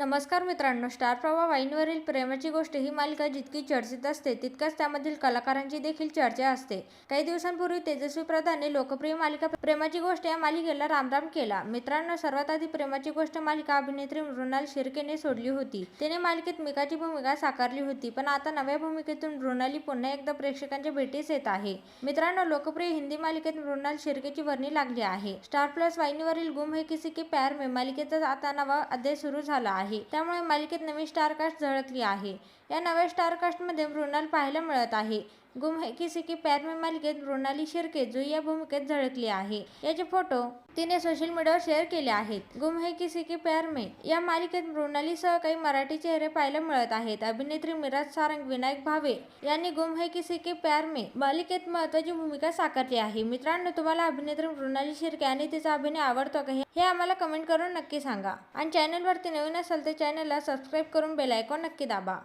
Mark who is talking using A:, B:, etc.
A: नमस्कार मित्रांनो स्टार प्रवाह वाईनवरील प्रेमाची गोष्ट ही मालिका जितकी चर्चित असते तितकाच त्यामधील कलाकारांची देखील चर्चा असते. काही दिवसांपूर्वी तेजस्वी प्रधानने लोकप्रिय मालिका प्रेमाची गोष्ट या मालिकेला रामराम केला. मित्रांनो सर्वात आधी प्रेमाची गोष्ट मालिका अभिनेत्री मृणाल शिर्केने सोडली होती. तिने मालिकेत मिकाची भूमिका साकारली होती पण आता नव्या भूमिकेतून मृणाली पुन्हा एकदा प्रेक्षकांच्या भेटीस येत आहे. मित्रांनो लोकप्रिय हिंदी मालिकेत मृणाल शिर्केची वर्णी लागली आहे. स्टार प्लस वाहिनीवरील गुम हे किसी के प्यार मे मालिकेचा आता नवा अध्याय सुरू झाला आहे. त्यामुळे मालिकेत नवी स्टारकास्ट झळकली आहे. या नव्या स्टारकास्टमध्ये मृणाल पाहायला मिळत आहे. गुम है किसी के प्यार में मालिकेत मृणाली शिर्के जो या भूमिकेत झळकली आहे. याचे फोटो तिने सोशल मीडियावर शेअर केले आहेत. गुम है किसी के प्यार में या मालिकेत मृणालीसह काही मराठी चेहरे पाहायला मिळत आहेत. अभिनेत्री मिराज सारंग विनायक भावे यांनी गुम है किसी के प्यार में मालिकेत महत्वाची भूमिका साकारली आहे. मित्रांनो तुम्हाला अभिनेत्री मृणाली शिर्के आणि तिचा अभिनय आवडतो का हे- हे आम्हाला कमेंट करून नक्की सांगा. आणि चॅनलवरती नवीन असेल तर चॅनलला सबस्क्राईब करून बेल आयकॉन नक्की दाबा.